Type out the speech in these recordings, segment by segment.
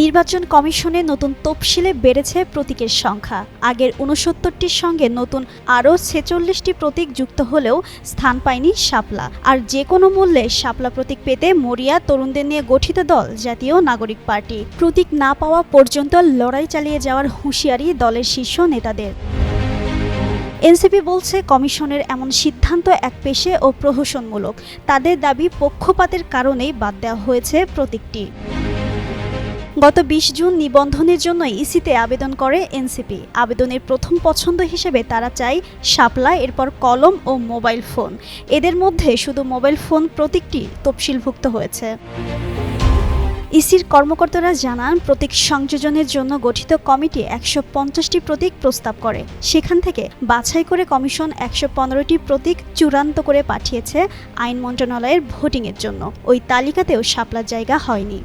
নির্বাচন কমিশনে নতুন তফসিলে বেড়েছে প্রতীকের সংখ্যা। আগের উনসত্তরটির সঙ্গে নতুন আরও ছেচল্লিশটি প্রতীক যুক্ত হলেও স্থান পায়নি শাপলা। আর যে কোনো মূল্যে শাপলা প্রতীক পেতে মরিয়া তরুণদের নিয়ে গঠিত দল জাতীয় নাগরিক পার্টি। প্রতীক না পাওয়া পর্যন্ত লড়াই চালিয়ে যাওয়ার হুঁশিয়ারি দলের শীর্ষ নেতাদের। এনসিপি বলছে, কমিশনের এমন সিদ্ধান্ত এক পেশে ও প্রহসনমূলক। তাদের দাবি পক্ষপাতের কারণেই বাদ দেওয়া হয়েছে প্রতীকটি। গত বিশ জুন নিবন্ধনের জন্য ইসিতে আবেদন করে এনসিপি। আবেদনের প্রথম পছন্দ হিসেবে তারা চায় শাপলা, এরপর কলম ও মোবাইল ফোন। এদের মধ্যে শুধু মোবাইল ফোন প্রতীকটি তফসিলভুক্ত হয়েছে। ইসির কর্মকর্তারা জানান, প্রতীক সংযোজনের জন্য গঠিত কমিটি একশো পঞ্চাশটি প্রতীক প্রস্তাব করে। সেখান থেকে বাছাই করে কমিশন একশো পনেরোটি প্রতীক চূড়ান্ত করে পাঠিয়েছে আইন মন্ত্রণালয়ের ভোটিংয়ের জন্য। ওই তালিকাতেও শাপলার জায়গা হয়নি।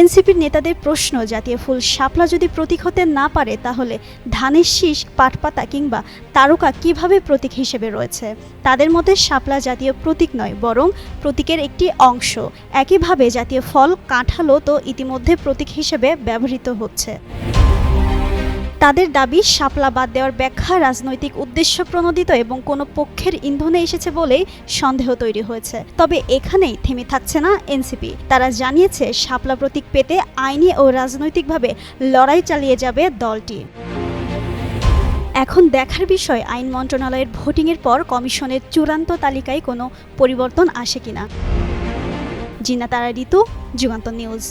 এনসিপির নেতাদের প্রশ্ন, জাতীয় ফুল শাপলা যদি প্রতীক হতে না পারে, তাহলে ধানের শীষ, পাটপাতা কিংবা তারকা কীভাবে প্রতীক হিসেবে রয়েছে? তাদের মতে শাপলা জাতীয় প্রতীক নয়, বরং প্রতীকের একটি অংশ। একইভাবে জাতীয় ফল কাঁঠালও তো ইতিমধ্যে প্রতীক হিসেবে ব্যবহৃত হচ্ছে। তাদের দাবি, শাপলা বাদ দেওয়ার ব্যাখ্যা রাজনৈতিক উদ্দেশ্য প্রণোদিত এবং কোনো পক্ষের ইন্ধনে এসেছে বলেই সন্দেহ তৈরি হয়েছে। তবে এখানেই থেমে থাকছে না এনসিপি। তারা জানিয়েছে, শাপলা প্রতীক পেতে আইনি ও রাজনৈতিকভাবে লড়াই চালিয়ে যাবে দলটি। এখন দেখার বিষয়, আইন মন্ত্রণালয়ের ভোটিংয়ের পর কমিশনের চূড়ান্ত তালিকায় কোনো পরিবর্তন আসে কিনা। জিনা তারা ঋতু যুগান্ত নিউজ।